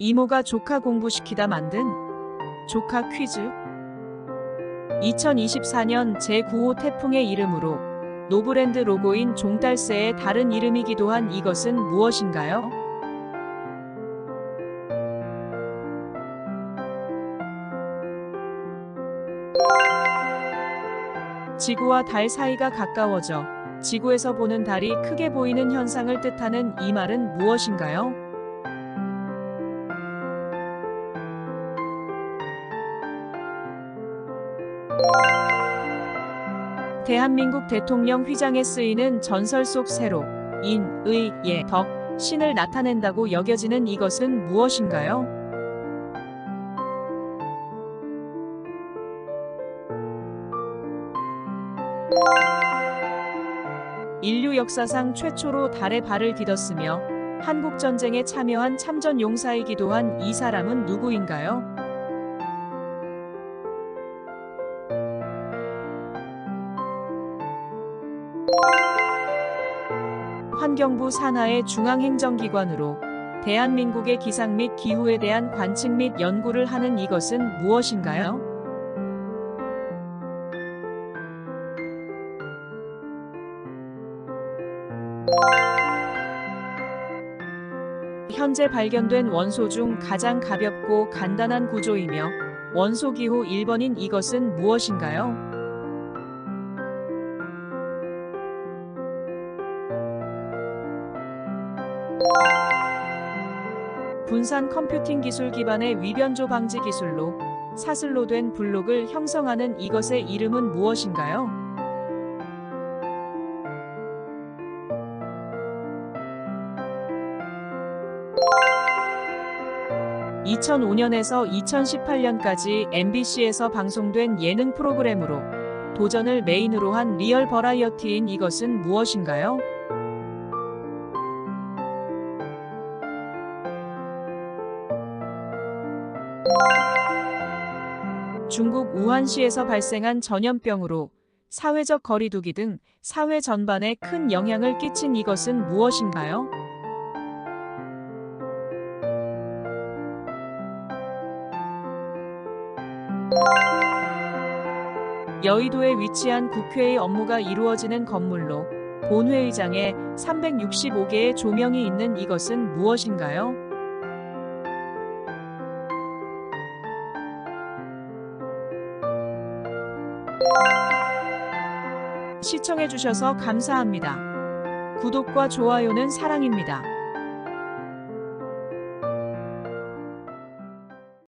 이모가 조카 공부시키다 만든 조카 퀴즈 2024년 제9호 태풍의 이름으로 노브랜드 로고인 종달새의 다른 이름이기도 한 이것은 무엇인가요? 지구와 달 사이가 가까워져 지구에서 보는 달이 크게 보이는 현상을 뜻하는 이 말은 무엇인가요? 대한민국 대통령 휘장에 쓰이는 전설 속 세로, 인, 의, 예, 덕, 신을 나타낸다고 여겨지는 이것은 무엇인가요? 인류 역사상 최초로 달에 발을 디뎠으며 한국 전쟁에 참여한 참전 용사이기도 한 이 사람은 누구인가요? 환경부 산하의 중앙행정기관으로 대한민국의 기상 및 기후에 대한 관측 및 연구를 하는 이것은 무엇인가요? 현재 발견된 원소 중 가장 가볍고 간단한 구조이며 원소 기호 1번인 이것은 무엇인가요? 분산 컴퓨팅 기술 기반의 위변조 방지 기술로 사슬로 된 블록을 형성하는 이것의 이름은 무엇인가요? (2005년에서 2018년까지) MBC에서 방송된 예능 프로그램으로 도전을 메인으로 한 리얼 버라이어티인 이것은 무엇인가요? 중국 우한시에서 발생한 전염병으로 사회적 거리두기 등 사회 전반에 큰 영향을 끼친 이것은 무엇인가요? 여의도에 위치한 국회의 업무가 이루어지는 건물로 본회의장에 365개의 조명이 있는 이것은 무엇인가요? 시청해주셔서 감사합니다. 구독과 좋아요는 사랑입니다.